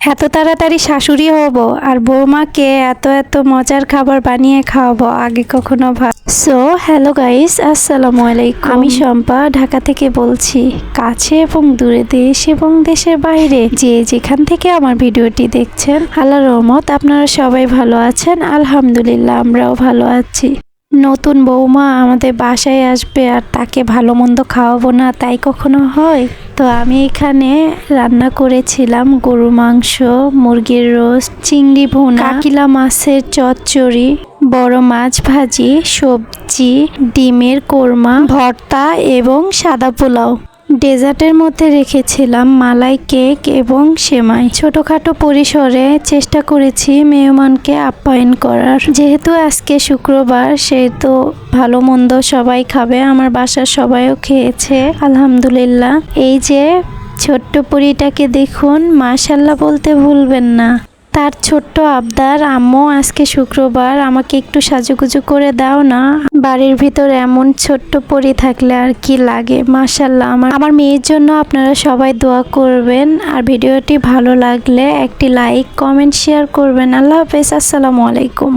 এত তাড়াতাড়ি শাশুড়ি হব? আর বৌমাকে এত এত মজার খাবার বানিয়ে খাওয়াবো? আগে কখনো ভাব সো হ্যালো গাইস আসসালামু আলাইকুম। আমি শম্পা, ঢাকা থেকে বলছি, কাছে এবং দূরে দেশ এবং দেশের বাইরে, যে যেখান থেকে আমার ভিডিওটি দেখছেন আল্লাহ রহমত, আপনারা সবাই ভালো আছেন, আলহামদুলিল্লাহ, আমরাও ভালো আছি। নতুন বৌমা আমাদের বাসায় আসবে আর তাকে ভালো মন্দ খাওয়াবো না, তাই কখনো হয়? তো আমি এখানে রান্না করেছিলাম গরু মাংস, মুরগির রোস্ট, চিংড়ি ভুনা, কাকিলা মাছের চচ্চড়ি, বড় মাছ ভাজি, সবজি, ডিমের কোরমা, ভর্তা এবং সাদা পোলাও। ডেজার্টের মধ্যে রেখেছিলাম মালাই কেক এবং সেমাই। ছোটোখাটো পরিসরে চেষ্টা করেছি মেহমানকে আপ্যায়ন করার। যেহেতু আজকে শুক্রবার, সেহেতু ভালো মন্দ সবাই খাবে, আমার বাসার সবাইও খেয়েছে, আলহামদুলিল্লাহ। এই যে ছোট্ট পুরিটাকে দেখুন মাশাল্লাহ বলতে ভুলবেন না। তার ছোট্ট আবদার, আম্মু, আজকে শুক্রবার, আমাকে একটু সাজুগুজু করে দাও না। বাড়ির ভিতর এমন ছোট্ট পরি থাকলে আর কি লাগে? মাশাল্লাহ আমার আমার মেয়ের জন্য আপনারা সবাই দোয়া করবেন। আর ভিডিওটি ভালো লাগলে একটি লাইক, কমেন্ট, শেয়ার করবেন। আল্লাহ হাফেজ, আসসালামু আলাইকুম।